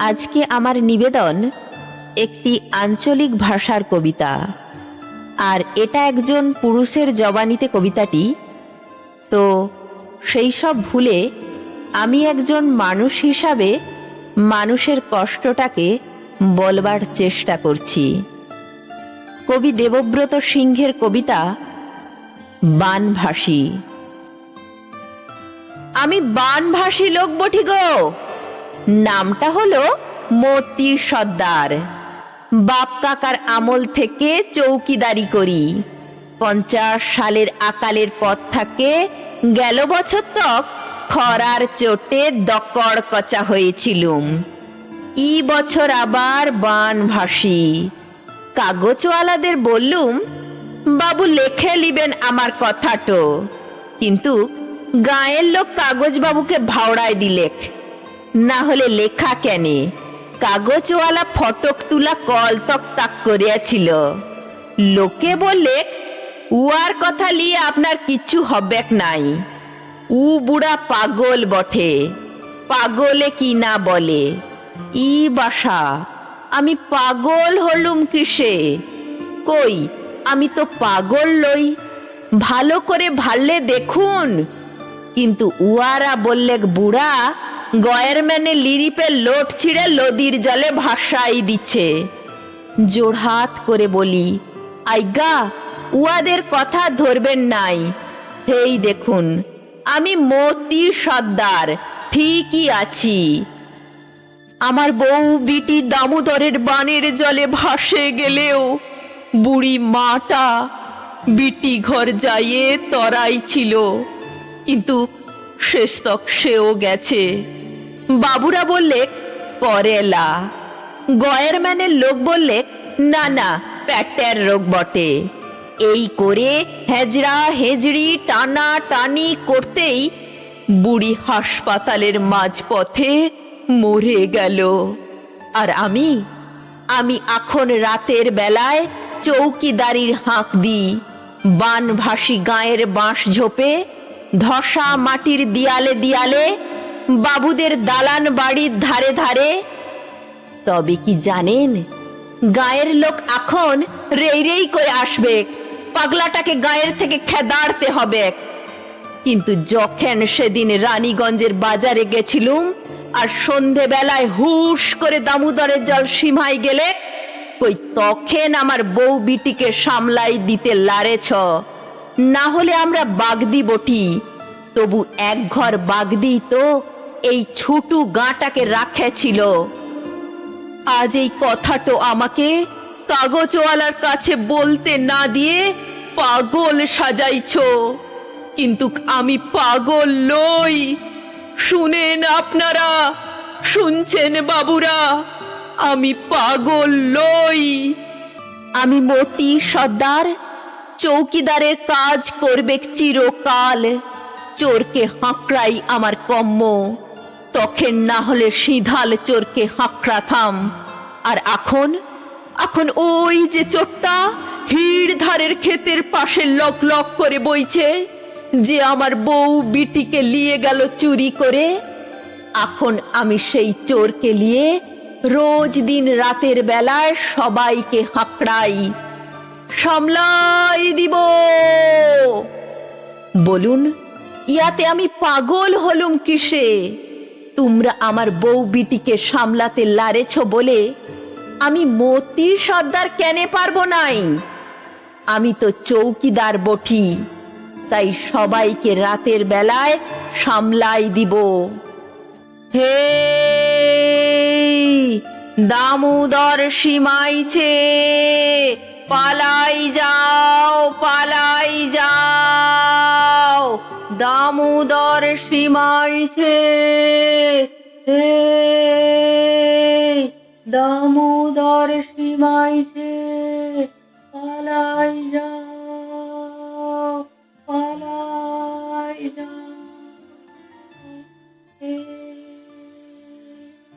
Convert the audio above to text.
আজকে আমার নিবেদন একটি আঞ্চলিক ভাষার কবিতা। আর এটা একজন পুরুষের জবানিতে কবিতাটি। তো সেই সব ভুলে আমি একজন মানুষ হিসাবে মানুষের কষ্টটাকে বলবার চেষ্টা করছি। কবি দেবব্রত সিংহের কবিতা, বানভাসী। আমি বানভাসী লোক বটি গো! নামটা হলো মতি সর্দার। বাপ কাকার আমল থেকে চৌকিদারি করি। পঞ্চাশ সালের আকালের পথ থাকে, গেল বছর তক খরার চোটে দকড় কচা হয়েছিলুম। ই বছর আবার বান ভাসি। কাগজওয়ালাদের বললুম, বাবু লেখে লিবেন আমার কথাটো। কিন্তু গায়ের লোক কাগজবাবুকে ভাওড়ায় দিলেক। না হলে লেখা কেনে? কাগজওয়ালা ফটক তুলা কল তক তাক করিয়াছিল। লোকে বললে, উয়ার কথা লিয়ে আপনার কিছু হবেক নাই। উ বুড়া পাগল বটে। পাগলে কি না বলে? ই বাসা, আমি পাগল হলুম কিসে? কই, আমি তো পাগল লই। ভালো করে ভাললে দেখুন। কিন্তু উয়ারা বললেক, বুড়া গয়ের ম্যানে লিরিপের লোট ছিঁড়ে লদির জলে ভাসাই দিচ্ছে। জোড়হাত করে বলি, আইগা, উয়াদের কথা ধরবেন নাই। হেই দেখুন, আমি মতি সর্দার, ঠিকই আছি। আমার বউ বিটি দামোদরের বানের জলে ভাসে গেলেও, বুড়ি মাটা বিটি ঘর যাইয়ে তরাই ছিল। কিন্তু শেষ তক সেও গেছে। বাবুরা বললে করেলা গয়ের ম্যানের লোক বললে, না না প্যাটের রোগ বটে। এই করে হেজড়া হেজড়ি টানা টানি করতেই বুড়ি হাসপাতালের মাঝপথে মরে গেল। আর আমি আমি এখন রাতের বেলায় চৌকিদারির হাঁক দিই, বানভাসী গায়ের বাঁশ ঝোপে, ধসা মাটির দিয়ালে দিয়ালে বাবুদের দালান বাড়ির ধারে ধারে। তবে কি জানেন, গায়ের লোক এখন রেই রেই করে আসবে, পাগলাটাকে গায়ের থেকে খেদাড়তে হবে। কিন্তু যখন সেদিন রানীগঞ্জের বাজারে গেছিলুম, আর সন্ধেবেলায় হুশ করে দামোদরের জল সীমায় গেলে, কই তখন আমার বউ বিটিকে সামলাই দিতে লারেছ। না হলে আমরা বাগদি বটি, তবু এক ঘর বাগদি তো। এই ছোটু গাঁটাকে রাখেছিল আজ এই কথাটো আমাকে কাগজওয়ালার কাছে বলতে না দিয়ে পাগল সাজাইছ। কিন্তু আমি পাগল লই শুনেন আপনারা, শুনছেন বাবুরা, আমি পাগল লই আমি মতি সর্দার, চৌকিদারের কাজ করবে চিরকাল। চোরকে হাঁকড়াই আমার কম্ম। তখন না হলে সিধাল চোরকে হাঁকড়াথাম আর এখন এখন ওই যে চোরটা হিড় ধারের ক্ষেতের পাশে লক লক করে বইছে যে আমার বউ বিটিকে লিয়ে গেল চুরি করে। এখন আমি সেই চোরকে নিয়ে রোজ দিন রাতের বেলায় সবাইকে হাঁকড়াই। সামলাই দিব। বলুন, ইয়াতে আমি পাগল হলুম কিসে? তোমরা আমার বউ বিটিকে সামলাতে লারেছ বলে আমি মতি সর্দার কেনে পারব নাই। আমি তো চৌকিদার বটি, তাই সবাইকে রাতের বেলায় সামলাই দিব। হে দামোদর সীমাইছে, পালাই যাও পালাই যাও। দামোদর সীমাইছে। হে দামোদর সীমাইছে পালাই যাও